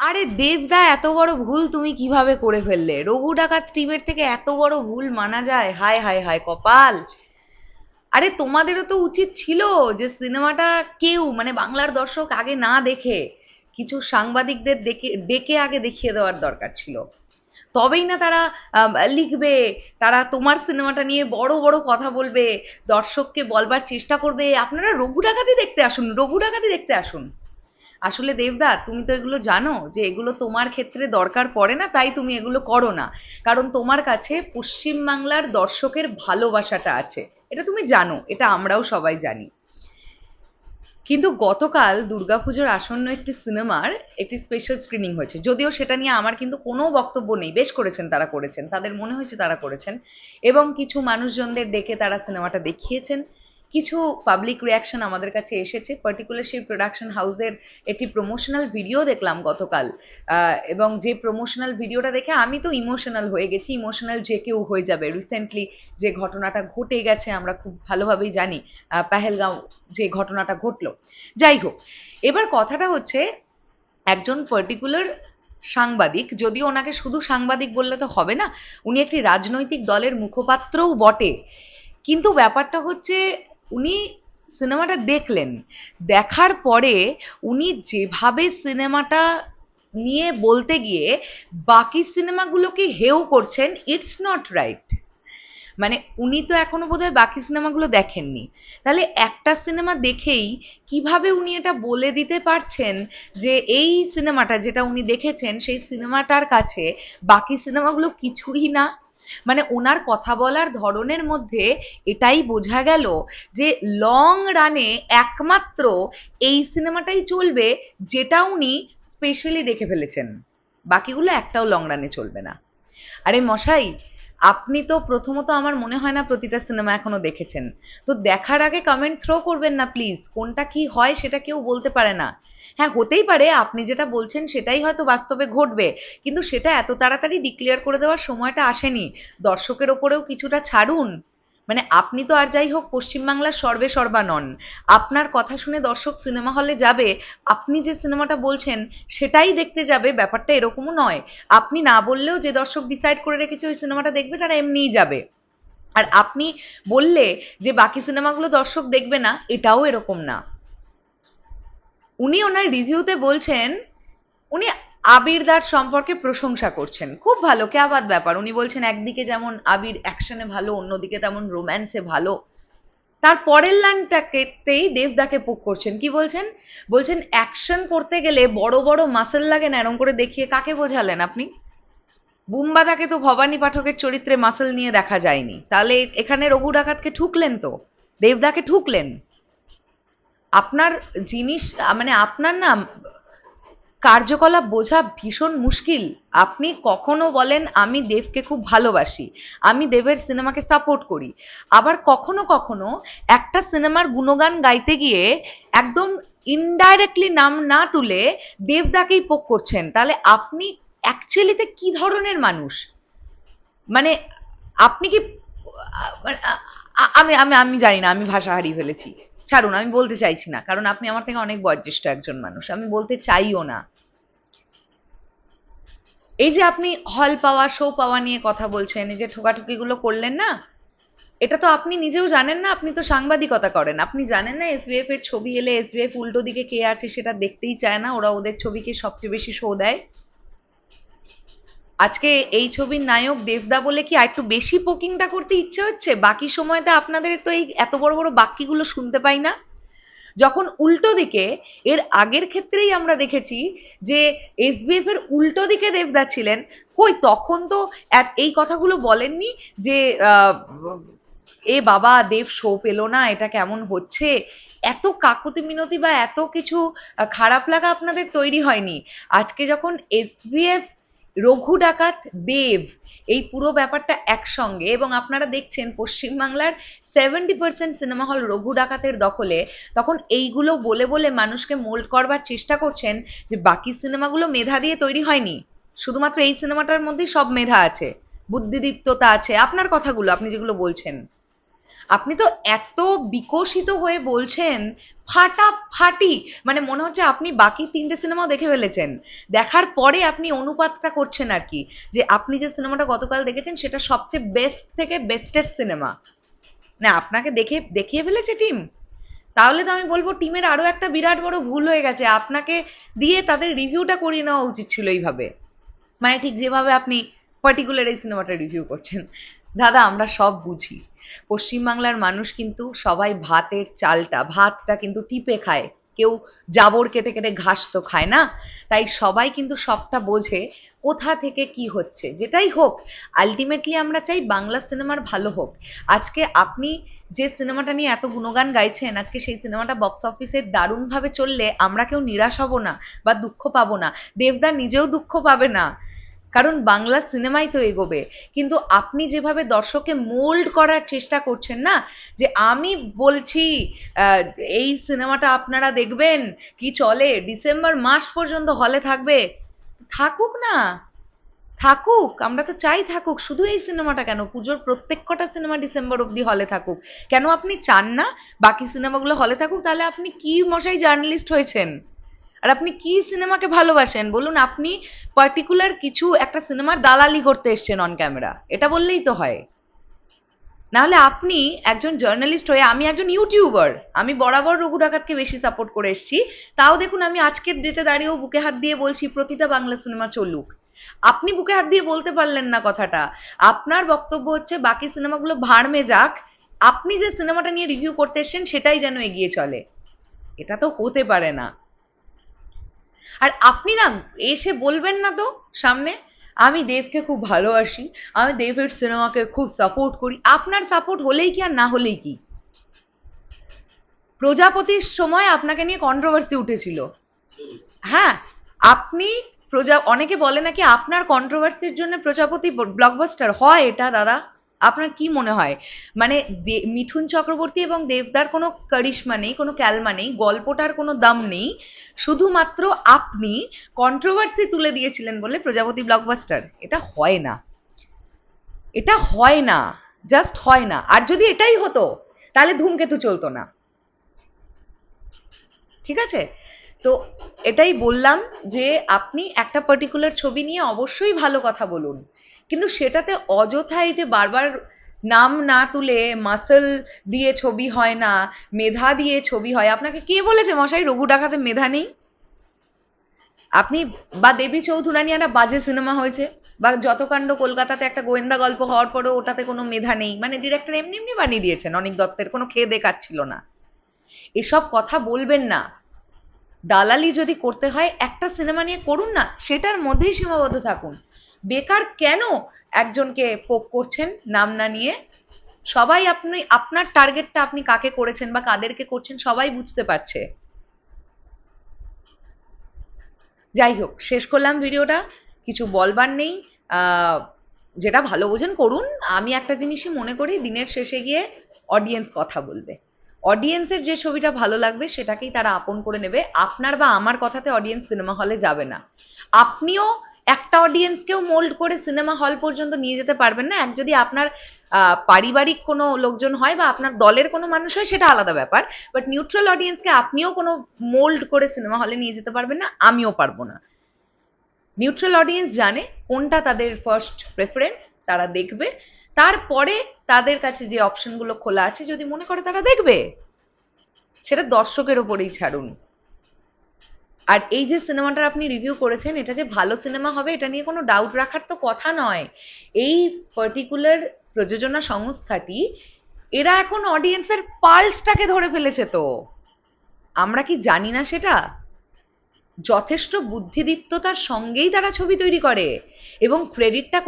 আরে দেবদা, এত বড় ভুল তুমি কীভাবে করে ফেললে? রঘু ডাকাত টিমের থেকে এত বড় ভুল মানা যায়? হায় হায় হায়, কপাল! আরে তোমাদেরও তো উচিত ছিল যে সিনেমাটা কেউ মানে বাংলার দর্শক আগে না দেখে, কিছু সাংবাদিকদের ডেকে ডেকে আগে দেখিয়ে দেওয়ার দরকার ছিল। তবেই না তারা লিখবে, তারা তোমার সিনেমাটা নিয়ে বড় বড় কথা বলবে, দর্শককে বলবার চেষ্টা করবে। আপনারা রঘু ডাকাতি দেখতে আসুন, রঘু ডাকাতি দেখতে আসুন। আসলে দেবদা, তুমি তো এগুলো জানো যে এগুলো তোমার ক্ষেত্রে দরকার পড়ে না, তাই তুমি এগুলো করো না। কারণ তোমার কাছে পশ্চিম বাংলার দর্শকের ভালোবাসাটা আছে। এটা তুমি জানো, এটা আমরাও সবাই জানি। কিন্তু গতকাল দুর্গাপুজোর আসন্ন একটি সিনেমার একটি স্পেশাল স্ক্রিনিং হয়েছে। যদিও সেটা নিয়ে আমার কিন্তু কোনো বক্তব্য নেই, বেশ করেছেন তারা করেছেন, তাদের মনে হয়েছে তারা করেছেন। এবং কিছু মানুষজনদের ডেকে তারা সিনেমাটা দেখিয়েছেন। কিছু পাবলিক রিয়াকশন আমাদের কাছে এসেছে। পার্টিকুলার সেই প্রোডাকশন হাউসের একটি প্রমোশনাল ভিডিও দেখলাম গতকাল। এবং যে প্রমোশনাল ভিডিওটা দেখে আমি তো ইমোশনাল হয়ে গেছি। ইমোশনাল যে কেউ হয়ে যাবে। রিসেন্টলি যে ঘটনাটা ঘটে গেছে আমরা খুব ভালোভাবেই জানি পেহেলগাঁও যে ঘটনাটা ঘটলো। যাই হোক, এবার কথাটা হচ্ছে একজন পার্টিকুলার সাংবাদিক, যদিও ওনাকে শুধু সাংবাদিক বললে তো হবে না, উনি একটি রাজনৈতিক দলের মুখপাত্রও বটে। কিন্তু ব্যাপারটা হচ্ছে উনি সিনেমাটা দেখলেন। দেখার পরে উনি যেভাবে সিনেমাটা নিয়ে বলতে গিয়ে বাকি সিনেমাগুলোকে হেও করছেন ইটস নট রাইট মানে উনি তো এখনও বোধহয় বাকি সিনেমাগুলো দেখেননি। তাহলে একটা সিনেমা দেখেই কীভাবে উনি এটা বলে দিতে পারছেন যে এই সিনেমাটা যেটা উনি দেখেছেন, সেই সিনেমাটার কাছে বাকি সিনেমাগুলো কিছুই না? মানে ওনার কথা বলার ধরনের মধ্যে এটাই বোঝা গেল যে লং রানে একমাত্র এই সিনেমাটাই চলবে যেটা উনি স্পেশালি দেখে ফেলেছেন। বাকিগুলো একটাও লং রানে চলবে না। আরে মশাই আপনি তো প্রথমত আমার মনে হয় না প্রতিটা সিনেমা এখনও দেখেছেন। তো দেখার আগে কমেন্ট থ্রো করবেন না প্লিজ কোনটা কি হয় সেটা কেউ বলতে পারে না। হ্যাঁ হতেই পারে, আপনি যেটা বলছেন সেটাই হয়তো বাস্তবে ঘটবে। কিন্তু সেটা এত তাড়াতাড়ি ডিক্লেয়ার করে দেওয়ার সময়টা আসেনি। দর্শকের ওপরেও কিছুটা ছাড়ুন। মানে আপনি তো আর যাই হোক পশ্চিমবাংলার সর্বে সর্বা নন। আপনার কথা শুনে দর্শক সিনেমা হলে যাবে, আপনি যে সিনেমাটা বলছেন সেটাই দেখতে যাবে, ব্যাপারটা এরকমও নয়। আপনি না বললেও যে দর্শক ডিসাইড করে রেখেছে ওই সিনেমাটা দেখবে, তারা এমনিই যাবে। আর আপনি বললে যে বাকি সিনেমাগুলো দর্শক দেখবে না, এটাও এরকম না। উনি ওনার রিভিউতে বলছেন, উনি আবিরদার সম্পর্কে প্রশংসা করছেন। খুব ভালো কেয়াবাদ ব্যাপার? উনি বলছেন, একদিকে যেমন আবির অ্যাকশনে ভালো, অন্যদিকে তেমন রোম্যান্সে ভালো। তার পরের লাইনটাকেতেই দেবদাকে পুক করছেন। কি বলছেন? বলছেন অ্যাকশন করতে গেলে বড় বড় মাসেল লাগে না, এরম করে দেখিয়ে কাকে বোঝালেন আপনি? বুম্বাদাকে তো ভবানী পাঠকের চরিত্রে মাসেল নিয়ে দেখা যায়নি। তাহলে এখানে রঘু ডাকাতকে ঠুকলেন তো? দেবদাকে ঠুকলেন? আপনার জিনিস মানে আপনার না কার্যকলাপ বোঝা ভীষণ মুশকিল। আপনি কখনো বলেন, আমি দেবকে খুব ভালোবাসি, আমি দেবের সিনেমাকে সাপোর্ট করি। আবার কখনো কখনো একটা সিনেমার গুণগান গাইতে গিয়ে একদম ইনডাইরেক্টলি নাম না তুলে দেবদাকেই পোক করছেন। তাহলে আপনি অ্যাকচুয়ালিতে কি ধরনের মানুষ? মানে আপনি কি আ- আমি আমি আমি জানি না, আমি ভাষা হারিয়ে ফেলেছি। ছাড়ুন, আমি বলতে চাইছি না, কারণ আপনি আমার থেকে অনেক বয়োজ্যেষ্ঠ একজন মানুষ, আমি বলতে চাইও না। এই যে আপনি হল পাওয়া শো পাওয়া নিয়ে কথা বলছেন, এই যে ঠোকাঠুকিগুলো করলেন না, এটা তো আপনি নিজেও জানেন না, আপনি তো সাংবাদিকতা করেন। আপনি জানেন না এসবিএফ এর ছবি এলে এসবিএফ উল্টো দিকে কে আছে সেটা দেখতেই চায় না, ওরা ওদের ছবিকে সবচেয়ে বেশি শো দেয়। আজকে এই ছবির নায়ক দেবদা বলে কি আরেকটু বেশি পোকিংটা করতে ইচ্ছে হচ্ছে? বাকি সময়তে আপনাদের তো এই এত বড় বড় বাক্যগুলো শুনতে পাই না। যখন উল্টো দিকে, এর আগের ক্ষেত্রেই আমরা দেখেছি যে এসবিএফ এর উল্টো দিকে দেবদা ছিলেন। কই, তখন তো এই কথাগুলো বলেননি যে এ বাবা, দেব শো পেল না, এটা কেমন হচ্ছে? এত কাকুতি মিনতি বা এত কিছু খারাপ লাগা আপনাদের তৈরি হয়নি। আজকে যখন এসবিএফ রঘু ডাকাত দেব। এই পুরো ব্যাপারটা একসঙ্গে এবং আপনারা দেখছেন পশ্চিমবাংলার seventy percent cinema hall Raghu ডাকাতের দখলে। তখন এইগুলো বলে বলে মানুষকে মোল্ড করবার চেষ্টা করছেন যে বাকি সিনেমাগুলো মেধা দিয়ে তৈরি হয়নি। শুধুমাত্র এই সিনেমাটার মধ্যেই সব মেধা আছে। বুদ্ধিদীপ্ততা আছে। আপনার কথাগুলো আপনি যেগুলো বলছেন। আপনি তো এত বিকশিত হয়ে বলছেন, ফাটাফাটি মানে মনে হচ্ছে আপনি বাকি তিনটে সিনেমাও দেখে ফেলেছেন। দেখার পরে আপনি অনুপাতটা করছেন আর কি, যে আপনি যে সিনেমাটা গতকাল দেখেছেন, সেটা সবচেয়ে বেস্ট থেকে বেস্টেস্ট সিনেমা। না, আপনাকে দেখে, দেখিয়ে ফেলেছে টিম তাহলে তো আমি বলব টিমের আরও একটা বিরাট বড় ভুল হয়ে গেছে। আপনাকে দিয়ে তাদের রিভিউটা করিয়ে নেওয়া উচিত ছিল এইভাবে। মানে ঠিক যেভাবে আপনি পার্টিকুলার এই সিনেমাটা রিভিউ করছেন। দাদা, আমরা সব বুঝি। পশ্চিমবাংলার মানুষ কিন্তু সবাই ভাতের চালটা, ভাতটা কিন্তু টিপে খায়। কেউ জাবর কেটে কেটে ঘাস তো খায় না? তাই সবাই কিন্তু সবটা বোঝে কোথা থেকে কি হচ্ছে। যেটাই হোক আলটিমেটলি আমরা চাই বাংলা সিনেমার ভালো হোক। আজকে আপনি যে সিনেমাটা নিয়ে এত গুণগান গাইছেন, আজকে সেই সিনেমাটা বক্স অফিসে দারুণভাবে চললে আমরা কেউ নিরাশ হব না বা দুঃখ পাবো না। দেবদা নিজেও দুঃখ পাবে না। কারণ বাংলা সিনেমাই তো এগোবে। কিন্তু আপনি যেভাবে দর্শককে মোল্ড করার চেষ্টা করছেন না, যে আমি বলছি এই সিনেমাটা আপনারা দেখবেন, কি চলে, ডিসেম্বর মাস পর্যন্ত হলে থাকবে থাকুক না। থাকুক, আমরা তো চাই থাকুক, শুধু এই সিনেমাটা কেন? পুজোর প্রত্যেক কটা সিনেমা ডিসেম্বর অবধি হলে থাকুক। কেন আপনি চান না বাকি সিনেমাগুলো হলে থাকুক? তাহলে আপনি কি মশাই জার্নালিস্ট হয়েছেন? আর আপনি কি সিনেমাকে ভালোবাসেন? বলুন, আপনি পার্টিকুলার কিছু একটা সিনেমার দালালি করতে এসছেন অন ক্যামেরা এটা বললেই তো হয়। নাহলে আপনি একজন জার্নালিস্ট হয়ে, আমি একজন ইউটিউবার আমি বরাবর রঘু ডাকাতকে বেশি সাপোর্ট করে এসেছি। তাও দেখুন, আমি আজকের ডেটে দাঁড়িয়েও বুকে হাত দিয়ে বলছি, প্রতিটা বাংলা সিনেমা চলুক। আপনি বুকে হাত দিয়ে বলতে পারলেন না কথাটা। আপনার বক্তব্য হচ্ছে, বাকি সিনেমাগুলো ভাড়মে যাক। আপনি যে সিনেমাটা নিয়ে রিভিউ করতে এসেছেন, সেটাই যেন এগিয়ে চলে। এটা তো হতে পারে না। আর আপনি না এসে বলবেন না তো সামনে, আমি দেবকে খুব ভালোবাসি, আমি দেবের সিনেমাকে খুব সাপোর্ট করি। আপনার সাপোর্ট হলেই কি আর না হলেই কি? প্রজাপতির সময় আপনাকে নিয়ে কন্ট্রোভার্সি উঠেছিল। হ্যাঁ আপনি প্রজা, অনেকে বলে নাকি আপনার কন্ট্রোভার্সির জন্য প্রজাপতি ব্লকবাস্টার হয় এটা, দাদা। আপনার কি মনে হয়? মানে মিঠুন চক্রবর্তী এবং দেবদার কোনো কারিশমা নেই, কোনো ক্যালমা নেই, গল্পটার কোনো দাম নেই, শুধুমাত্র আপনি কন্ট্রোভার্সি তুলে দিয়েছিলেন বলে প্রজাপতি ব্লকবাস্টার এটা হয় না। এটা হয় না। জাস্ট হয় না। আর যদি এটাই হতো, তাহলে ধূমকেতু চলতো না। ঠিক আছে? তো এটাই বললাম যে, আপনি একটা পার্টিকুলার ছবি নিয়ে অবশ্যই ভালো কথা বলুন। কিন্তু সেটাতে অযথাই যে বারবার নাম না তুলে মাসল দিয়ে ছবি হয় না, মেধা দিয়ে ছবি হয়, আপনাকে কে বলেছে মশাই রঘু ডাকাতে মেধা নেই? আপনি বা দেবী চৌধুরানী একটা বাজে সিনেমা হয়েছে, বা যতকাণ্ড কলকাতাতে একটা গোয়েন্দা গল্প হওয়ার পরেও ওটাতে কোনো মেধা নেই মানে ডিরেক্টর এমনি এমনি বানিয়ে দিয়েছেন অনিক দত্তের, কোনো খেয়ে দেখাচ্ছিল না। এসব কথা বলবেন না। দালালি যদি করতে হয়, একটা সিনেমা নিয়ে করুন না, সেটার মধ্যেই সীমাবদ্ধ থাকুন। বেকার কেন একজনকে পোক করছেন? নাম না নিয়ে। সবাই আপনি, আপনার টার্গেটটা আপনি কাকে করেছেন বা কাদেরকে করছেন সবাই বুঝতে পারছে। যাই হোক, শেষ করলাম ভিডিওটা। কিছু বলবার নেই। যেটা ভালো বোঝেন, করুন। আমি একটা জিনিসই মনে করি, দিনের শেষে গিয়ে অডিয়েন্স কথা বলবে। অডিয়েন্সের যে ছবিটা ভালো লাগবে, সেটাকেই তারা আপন করে নেবে। আপনার বা আমার কথাতে অডিয়েন্স সিনেমা হলে যাবে না। আপনিও একটা অডিয়েন্সকেও মোল্ড করে সিনেমা হল পর্যন্ত নিয়ে যেতে পারবেন না। এক যদি আপনার পারিবারিক কোনো লোকজন হয় বা আপনার দলের কোনো মানুষ হয়, সেটা আলাদা ব্যাপার। বাট নিউট্রাল অডিয়েন্সকে আপনিও কোনো মোল্ড করে সিনেমা হলে নিয়ে যেতে পারবেন না, আমিও পারব না। নিউট্রাল অডিয়েন্স জানে কোনটা তাদের ফার্স্ট প্রেফারেন্স তারা দেখবে। তারপরে তাদের কাছে যে অপশনগুলো খোলা আছে, যদি মনে করে তারা দেখবে, সেটা দর্শকের ওপরেই ছাড়ুন। আর এই যে সিনেমাটার আপনি রিভিউ করেছেন, এটা যে ভালো সিনেমা হবে, এটা নিয়ে কোনো ডাউট রাখার তো কথা নয়। এই পার্টিকুলার প্রযোজনা সংস্থাটি, এরা এখন অডিয়েন্সের পালসটাকে ধরে ফেলেছে তো। আমরা কি জানি না সেটা? যথেষ্ট বুদ্ধিদীপ্ততার সঙ্গেই তারা ছবি তৈরি করে এবং ক্রেডিটটা